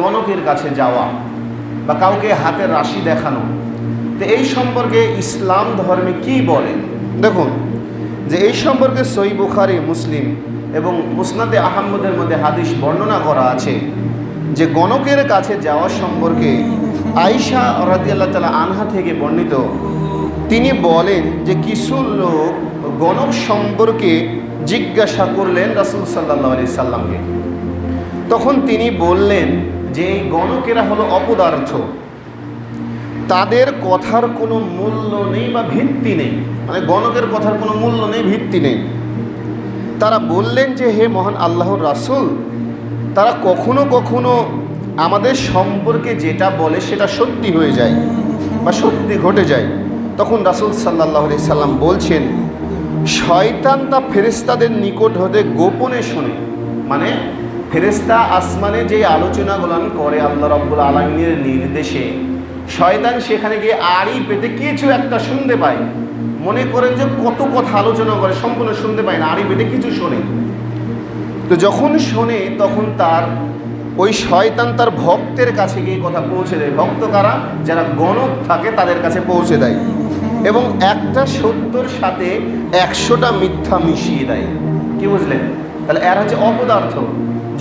গণকের কাছে যাওয়া বা কাউকে হাতের রাশি দেখানো, তো এই সম্পর্কে ইসলাম ধর্মে কি বলেন দেখুন, যে এই সম্পর্কে সই বুখারি, মুসলিম এবং মুসনাদে আহম্মদের মধ্যে হাদিস বর্ণনা করা আছে যে গণকের কাছে যাওয়া সম্পর্কে আয়সা রাদিয়াল্লাহ তালা আনহা থেকে বর্ণিত, তিনি বলেন যে কিছু লোক গণক সম্পর্কে জিজ্ঞাসা করলেন রাসুল সাল্লাহ আলি সাল্লামকে। তখন তিনি বললেন যে গণকেরা হলো অপদার্থ, তাদের কথার কোনো মূল্য নেই বা ভিত্তি নেই। মানে গণকের কথার কোনো মূল্য নেই, ভিত্তি নেই। তারা বললেন যে, হে মহান আল্লাহর রাসূল, তারা কখনো কখনো আমাদের সম্পর্কে যেটা বলে সেটা সত্যি হয়ে যায় বা সত্যি ঘটে যায়। তখন রাসুল সাল্লাহ সাল্লাম বলছেন, শয়তান তা ফেরেস্তাদের নিকট হতে গোপনে শোনে। মানে ফেরেস্তা আসমানে যে আলোচনাগুলো করে আল্লাহ রব্বুল আলমিনের নির্দেশে, শয়তান সেখানে গিয়ে আড়ি পেতে কিছু একটা শুনতে পায়। মনে করেন যে কত কথা আলোচনা করে, সম্পূর্ণ শুনতে পায় না, আড়ি পেতে কিছু শোনে। তো যখন শোনে, তখন তার ওই শয়তান তার ভক্তের কাছে গিয়ে কথা পৌঁছে দেয়। ভক্ত কারা? যারা গণক থাকে, তাদের কাছে পৌঁছে দেয়। এবং একটা সত্যর সাথে একশোটা মিথ্যা মিশিয়ে দেয়। কি বুঝলেন? তাহলে এর হচ্ছে অপদার্থ।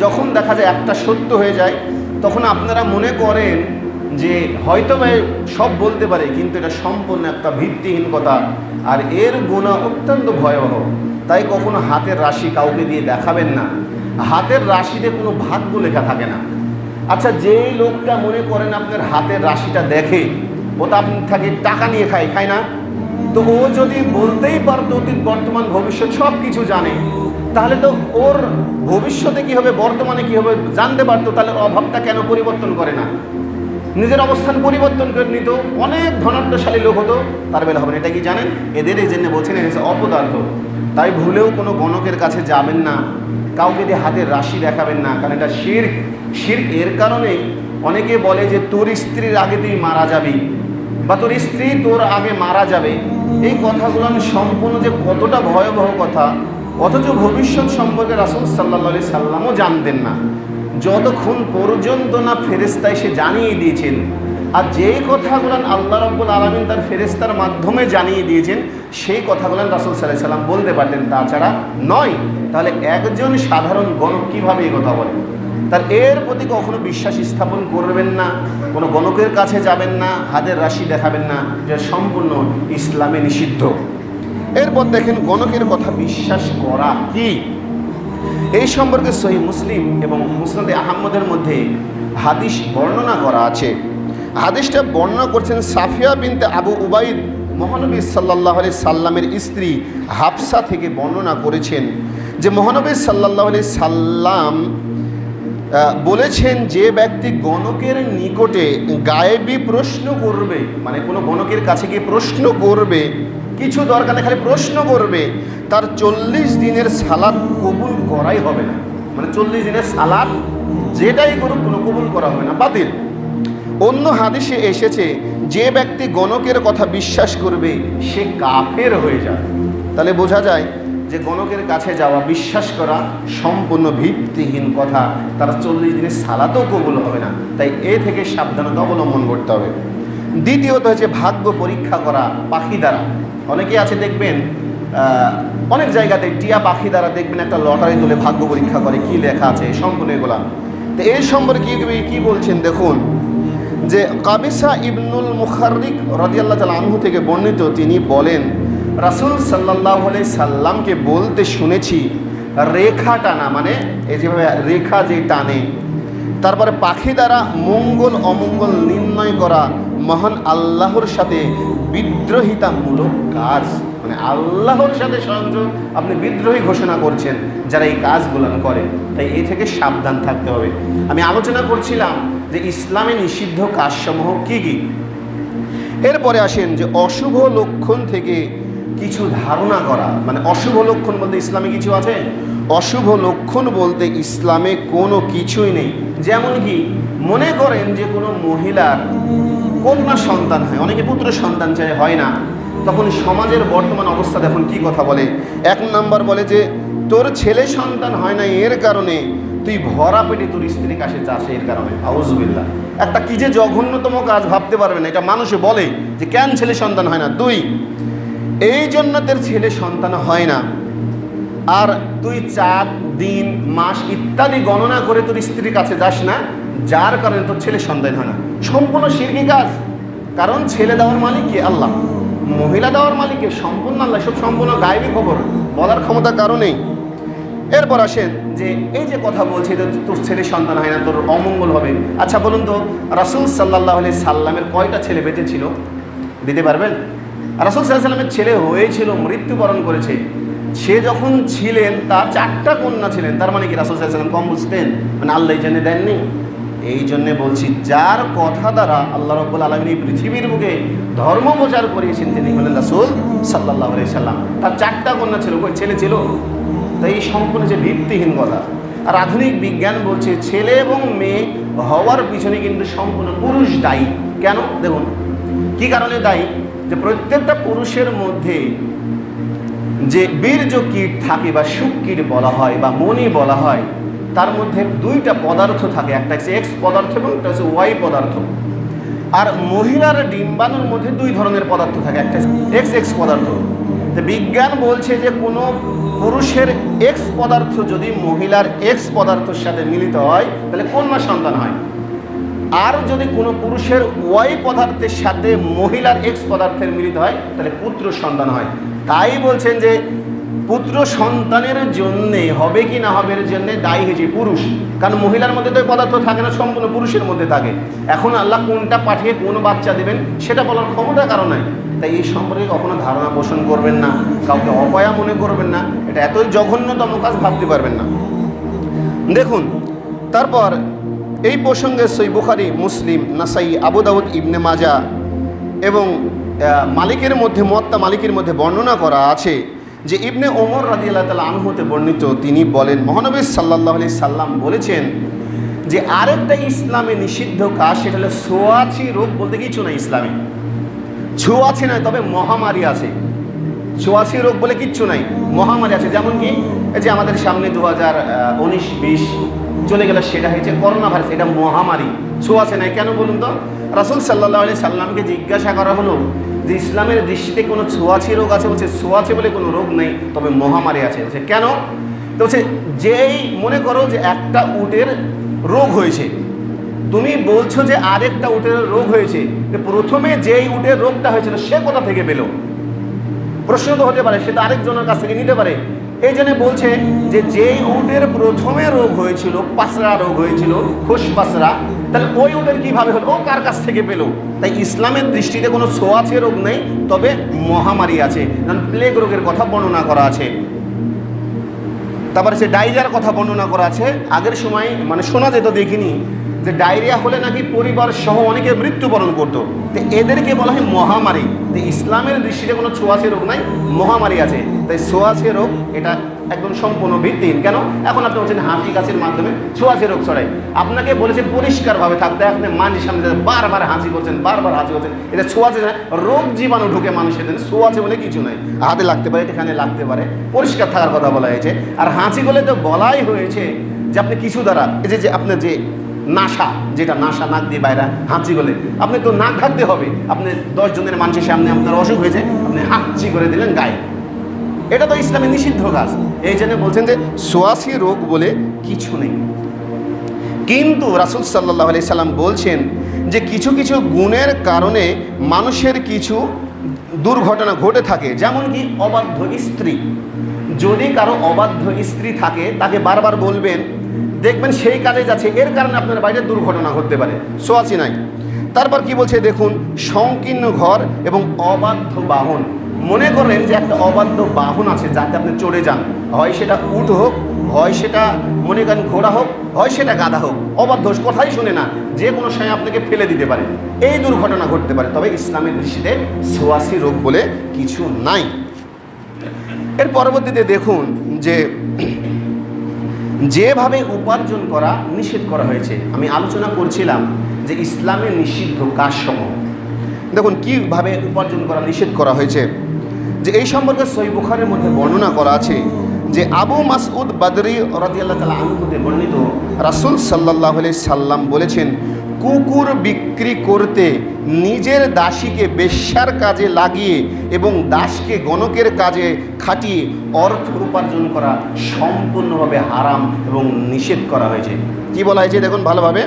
যখন দেখা যায় একটা সত্য হয়ে যায়, তখন আপনারা মনে করেন যে হয়তো সব বলতে পারে, কিন্তু এটা সম্পূর্ণ একটা ভিত্তিহীন কথা। আর এর গুণা অত্যন্ত ভয়াবহ। তাই কখনো হাতের রাশি কাউকে দিয়ে দেখাবেন না। হাতের রাশিতে কোনো ভাগ্য লেখা থাকে না। আচ্ছা যেই লোকটা মনে করেন আপনার হাতের রাশিটা দেখে, ও তো আপনি থাকে টাকা নিয়ে খায় খায় না? তো ও যদি বলতেই পারতো, অতীত, বর্তমান, ভবিষ্যৎ সব কিছু জানে। তাহলে তো ওর ভবিষ্যতে কি হবে, বর্তমানে কি হবে জানতে পারতো, তাহলে অভাবটা কেন পরিবর্তন করে না? নিজের অবস্থান পরিবর্তন করে নিত, অনেক ধনাঢ্যশালী লোক হতো, তার বেলা হবে এটা কি জানেন? এদের এই জন্য বলছেন এটা অপদার্থ। তাই ভুলেও কোনো গণকের কাছে যাবেন না, কাউকে দিয়ে হাতের রাশি দেখাবেন না, কারণ এটা শির্ক। শির্ক এর কারণে অনেকে বলে যে, তোর স্ত্রীর আগে তুই মারা যাবি, বা তোর স্ত্রী তোর আগে মারা যাবে। এই কথাগুলো সম্পূর্ণ যে কতটা ভয়াবহ কথা অথচ ভবিষ্যৎ সম্পর্কে রাসুল সাল্লা সাল্লামও জানতেন না। যতক্ষণ পর্যন্ত না ফেরেস্তায় সে জানিয়ে দিয়েছেন, আর যেই কথাগুলো আল্লাহ রব্বুল আলমিন তার ফেরেস্তার মাধ্যমে জানিয়ে দিয়েছেন, সেই কথাগুলো রাসুল সাল্লাহ সাল্লাম বলতে পারতেন। তাছাড়া নয়, তাহলে একজন সাধারণ গণক কীভাবে এই কথা বলে? তার এর প্রতি কখনো বিশ্বাস স্থাপন করবেন না, কোনো গণকের কাছে যাবেন না হাতের রাশি দেখাবেন না, যে সম্পূর্ণ ইসলামে নিষিদ্ধ। এরপর দেখেন গণকের কথা বিশ্বাস করা কি? এই সম্পর্কে সহি মুসলিম এবং মুসনাদে আহম্মদের মধ্যে হাদিস বর্ণনা করা আছে। হাদিসটা বর্ণনা করছেন সাফিয়া বিনতে আবু উবাইদ, মহানবী সাল্লাহ আলি সাল্লামের স্ত্রী হাফসা থেকে বর্ণনা করেছেন যে মহানবী সাল্লাহ আলি সাল্লাম বলেছেন যে ব্যক্তি গণকের নিকটে গায়েবী প্রশ্ন করবে মানে কোনো গণকের কাছে গিয়ে প্রশ্ন করবে কিছু দরকার খালি প্রশ্ন করবে, তার চল্লিশ দিনের সালাদ কবুল করাই হবে না। মানে চল্লিশ দিনের সালাদ যেটাই করুক, কোনো কবুল করা হবে না, বাতিল। অন্য হাদিসে এসেছে, যে ব্যক্তি গণকের কথা বিশ্বাস করবে, সে কাফের হয়ে যায় তাহলে বোঝা যায় যে গণকের কাছে যাওয়া, বিশ্বাস করা সম্পূর্ণ ভিত্তিহীন কথা। তারা চল্লিশ দিনের সালাতেও কবুল হবে না। তাই এ থেকে সাবধানতা অবলম্বন করতে হবে। দ্বিতীয়ত হচ্ছে ভাগ্য পরীক্ষা করা পাখি দ্বারা। অনেকে আছে দেখবেন অনেক জায়গাতে টিয়া পাখি দ্বারা দেখবেন একটা লটারি তুলে ভাগ্য পরীক্ষা করে, কি লেখা আছে সম্পূর্ণ এগুলা। তো এই সম্পর্কে কি বলছেন দেখুন, যে কাবিসা ইবনুল মুখারিক রাজিয়াল্লাহ তাল আনহু থেকে বর্ণিত তিনি বলেন, রাসুল সাল্লাহ সাল্লামকে বলতে শুনেছি, রেখা টানা মানে এই যেভাবে রেখা যে টানে, তারপরে পাখি দ্বারা মঙ্গল অমঙ্গল নির্ণয় করা মহান আল্লাহর সাথে বিদ্রোহিতামূলক কাজ। মানে আল্লাহর সাথে সংযোগ আপনি বিদ্রোহী ঘোষণা করছেন, যারা এই কাজগুলো করে। তাই এ থেকে সাবধান থাকতে হবে। আমি আলোচনা করছিলাম যে ইসলামে নিষিদ্ধ কাজসমূহ কি কি? এরপরে আসেন যে অশুভ লক্ষণ থেকে কিছু ধারণা করা। মানে অশুভ লক্ষণ বলতে ইসলামে কিছু আছে? অশুভ লক্ষণ বলতে ইসলামে কোনো কিছুই নেই। যেমন কি, মনে করেন যে কোনো মহিলার কন্যা সন্তান হয়, অনেকে পুত্র সন্তান চায়, হয় না। তখন সমাজের বর্তমান অবস্থা দেখুন কি কথা বলে? এক নাম্বার বলে যে, তোর ছেলে সন্তান হয় না এর কারণে, তুই ভরা পেটে তোর স্ত্রীর কাছে যাস এর কারণে। আউজবিল্লা একটা কি যে জঘন্যতম কাজ ভাবতে পারবে না, এটা মানুষে বলে যে, কেন ছেলে সন্তান হয় না? দুই, এই জন্য তোর ছেলে সন্তান হয় না। আর তুই চাঁদ দিন, মাস ইত্যাদি গণনা করে তোর স্ত্রীর কাছে যাস না যার কারণে তোর ছেলে সন্তান হয় না। সম্পূর্ণ শিরকি কাজ। কারণ ছেলে দেওয়ার মালিক কে? আল্লাহ। মহিলা দেওয়ার মালিক কে? সম্পূর্ণ আল্লাহ। সব সম্পূর্ণ গায়েবী খবর। বলার ক্ষমতা কারণেই এরপর আসেন যে, এই যে কথা বলছে যে তোর ছেলে সন্তান হয় না, তোর অমঙ্গল হবে। আচ্ছা বলুন তো, রাসুল সাল্লাহ আলি সাল্লামের কয়টা ছেলে বেঁচে ছিল দিতে পারবেন? রাসুল সাল্লামের ছেলে হয়েছিল, মৃত্যুবরণ করেছে। সে যখন ছিলেন, তার চারটা কন্যা ছিলেন। তার মানে কি রাসুল সাল্লাম কম বুঝতেন? মানে আল্লাহ জেনে দেননি। এই জন্যে বলছি, যার কথা দ্বারা আল্লাহ রব্বুল আলমী এই পৃথিবীর বুকে ধর্ম প্রচার করিয়েছেন তিনি হলেন রাসুল সাল্লাহ সাল্লাম। তার চারটা কন্যা ছিল, কই ছেলে ছিল? তাই এই সম্পূর্ণ যে ভিত্তিহীন কথা। আর আধুনিক বিজ্ঞান বলছে, ছেলে এবং মেয়ে হওয়ার পিছনে কিন্তু সম্পূর্ণ পুরুষ দায়ী। কেন? দেখুন, কি কারণে দায়ী? যে প্রত্যেকটা পুরুষের মধ্যে যে বীর্য কীট থাকে বা সুখ কীট বলা হয় বা মনি বলা হয় তার মধ্যে দুইটা পদার্থ থাকে, একটা হচ্ছে এক্স পদার্থ এবং একটা হচ্ছে ওয়াই পদার্থ। আর মহিলার ডিম্বাণুর মধ্যে দুই ধরনের পদার্থ থাকে, একটা এক্স এক্স পদার্থ। বিজ্ঞান বলছে যে কোনো পুরুষের এক্স পদার্থ যদি মহিলার এক্স পদার্থের সাথে মিলিত হয়, তাহলে কন্যা সন্তান হয়? আর যদি কোনো পুরুষের ওয়াই পদার্থের সাথে মহিলার এক্স পদার্থের মিলিত হয়, তাহলে পুত্র সন্তান হয়। তাই বলছেন যে পুত্র সন্তানের জন্যে, হবে কি না হবে এর জন্যে দায়ী হয়েছে পুরুষ। কারণ মহিলার মধ্যে তো পদার্থ থাকে না, সম্পূর্ণ পুরুষের মধ্যে থাকে। এখন আল্লাহ কোনটা পাঠিয়ে কোন বাচ্চা দেবেন, সেটা বলার ক্ষমতা কারণ নাই। তাই এই সম্পর্কে কখনো ধারণা পোষণ করবেন না, কাউকে অপয়া মনে করবেন না, এটা এতই জঘন্যতম কাজ ভাবতে পারবেন না। দেখুন, তারপর এই প্রসঙ্গে সই বুখারি, মুসলিম, নাসাই, আবু দাউদ, ইবনে মাজা এবং মালিকের মধ্যে মত্তা মালিকের মধ্যে বর্ণনা করা আছে যে ইবনে ওমর রাজি আল্লাহ তালা আনহতে বর্ণিত, তিনি বলেন, মহানবী সাল্লাহ আলি সাল্লাম বলেছেন যে আরেকটা ইসলামে নিষিদ্ধ কাজ, সেটা হলো সোয়াছি রোগ বলতে কিছু না ইসলামে। ছোঁয়াছি নয়, তবে মহামারী আছে। ছোয়াছি রোগ বলে কিচ্ছু নাই, মহামারী আছে। যেমন কি যে আমাদের সামনে দু হাজার উনিশ বিশ চলে গেল, সেটা হয়েছে করোনা ভাইরাস এটা মহামারী। ছোঁয়াছে নাই, কেন বলুন তো? রাসুল সাল্লাহ আলি সাল্লামকে জিজ্ঞাসা করা হলো যে ইসলামের দৃষ্টিতে কোনো ছোঁয়াছি রোগ আছে, বলছে ছোঁয়াছে বলে কোনো রোগ নেই, তবে মহামারী আছে। বলছে, কেন? তো বলছে, যেই মনে করো যে একটা উটের রোগ হয়েছে, তুমি বলছো যে আরেকটা উটের রোগ হয়েছে প্রথমে যেই উটের রোগটা হয়েছিল সে কোথা থেকে পেল? প্রশ্ন তো হতে পারে, সে তো আরেকজনের কাছ থেকে নিতে পারে। এই জন্য বলছে যে যেই উটের প্রথমে রোগ হয়েছিল পাসরা রোগ হয়েছিল খোস পাসরা তাহলে ওই উটের কীভাবে হলো? ও কার কাছ থেকে পেল? তাই ইসলামের দৃষ্টিতে কোনো সোয়াছে রোগ নেই, তবে মহামারী আছে। কারণ প্লেগ রোগের কথা বর্ণনা করা আছে। তারপরে সে ডাইজার কথা বর্ণনা করা আছে। আগের সময় মানে শোনা যেত দেখিনি যে ডায়রিয়া হলে নাকি পরিবার সহ অনেকে মৃত্যুবরণ করতো। তো এদেরকে বলা হয় মহামারী। তো ইসলামের দৃষ্টিতে কোনো ছোঁয়াশে রোগ নাই, মহামারী আছে। তাই ছোঁয়াশে রোগ, এটা একদম সম্পূর্ণ ভিত্তিহীন। কেন? এখন আপনি বলছেন হাসি কাশির মাধ্যমে ছোঁয়াশে রোগ ছড়ায়। আপনাকে বলেছে পরিষ্কারভাবে থাকতে আপনি মানুষের সামনে বারবার হাসি করছেন, বারবার হাসি করছেন এটা ছোঁয়াছে না রোগ জীবাণু ঢুকে মানুষের জন্য ছোঁয়াছে বলে কিছু নাই। হাতে লাগতে পারে, এখানে লাগতে পারে। পরিষ্কার থাকার কথা বলা হয়েছে। আর হাসি বলে তো বলাই হয়েছে যে আপনি কিছু দ্বারা, এই যে আপনার যে নাসা যেটা নাসা নাক দিয়ে বাইরা হাঁচি গলে। আপনি তো নাক ঢাকতে হবে। আপনি দশ জনের মানুষের সামনে আপনার অসুখ হয়েছে, আপনি হাঁচি করে দিলেন গায়ে। এটা তো ইসলামে নিষিদ্ধ কাজ। এই জন্য বলছেন যে সোয়াশি রোগ বলে কিছু নেই। কিন্তু রাসুল সাল্লাহ আলি সাল্লাম বলছেন যে কিছু কিছু গুণের কারণে মানুষের কিছু দুর্ঘটনা ঘটে থাকে। যেমন কি অবাধ্য স্ত্রী। যদি কারও অবাধ্য স্ত্রী থাকে, তাকে বারবার বলবেন দেখবেন সেই কাজে যাচ্ছে। এর কারণে আপনার বাইরে দুর্ঘটনা ঘটতে পারে। সোয়াশি নাই। তারপর কি বলছে? দেখুন, সংকীর্ণ ঘর এবং অবাধ্য বাহন। মনে করেন যে একটা অবাধ্য বাহন আছে যাতে আপনি চড়ে যান। হয় সেটা উট হোক, হয় সেটা, মনে করেন, ঘোড়া হোক, হয় সেটা গাধা হোক। অবাধ্য কথাই শুনে না। যে কোনো সময় আপনাকে ফেলে দিতে পারে। এই দুর্ঘটনা ঘটতে পারে। তবে ইসলামের দৃষ্টিতে সোয়াশি রোগ বলে কিছু নাই। এর পরবর্তীতে দেখুন যে যেভাবে উপার্জন করা নিষেধ করা হয়েছে, আমি আলোচনা করছিলাম যে ইসলামের নিষিদ্ধ কাজসমূহ। দেখুন, কীভাবে উপার্জন করা নিষেধ করা হয়েছে? যে এই সম্পর্কে সই বুখারের মধ্যে বর্ণনা করা আছে যে আবু মাসউদ বাদরি রাদিয়াল্লাহু তালা আনহুতে বর্ণিত রাসূল আলাইহি সাল্লাম বলেছেন, কুকুর বিক্রি করতে নিজের দাসীকে বেশ্যার কাজে লাগিয়ে এবং দাসকে গণকের কাজে খাটিয়ে অর্থ উপার্জন করা সম্পূর্ণভাবে হারাম এবং নিষেধ করা হয়েছে। কি বলা হয়েছে দেখুন ভালোভাবে?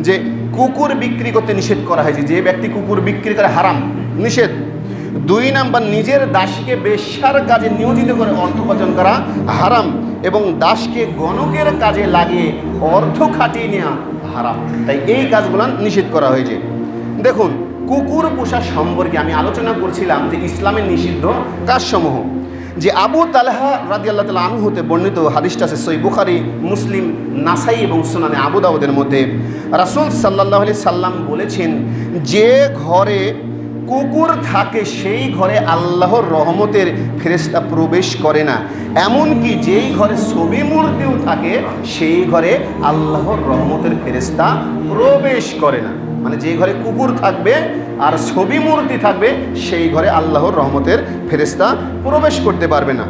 যে কুকুর বিক্রি করতে নিষেধ করা হয়েছে। যে ব্যক্তি কুকুর বিক্রি করে হারাম, নিষেধ। দুই নাম্বার, নিজের দাসীকে বেশ্যার কাজে নিয়োজিত করে অর্থ উপার্জন করা হারাম এবং দাসকে গণকের কাজে লাগিয়ে অর্থ খাটিয়ে নেওয়া হারাম। তাই এই কাজগুলো নিষেধ করা হয়েছে। দেখুন, কুকুর পোষা সম্পর্কে আমি আলোচনা করছিলাম যে ইসলামের নিষিদ্ধ কাজসমূহ। যে আবু তালহা রাদি আল্লাহ তালা আনু হতে বর্ণিত হাদিসটা আছে সই বুখারি, মুসলিম, নাসাই এবং সুনানে আবু দাউদের মধ্যে। রাসুল সাল্লাহ আলি সাল্লাম বলেছেন, যে ঘরে কুকুর থাকে, সেই ঘরে আল্লাহর রহমতের ফেরেস্তা প্রবেশ করে না। এমনকি যেই ঘরে ছবি মূর্তিও থাকে, সেই ঘরে আল্লাহর রহমতের ফেরেস্তা প্রবেশ করে না। মানে যে ঘরে কুকুর থাকবে আর ছবি মূর্তি থাকবে, সেই ঘরে আল্লাহর রহমতের ফেরেস্তা প্রবেশ করতে পারবে না।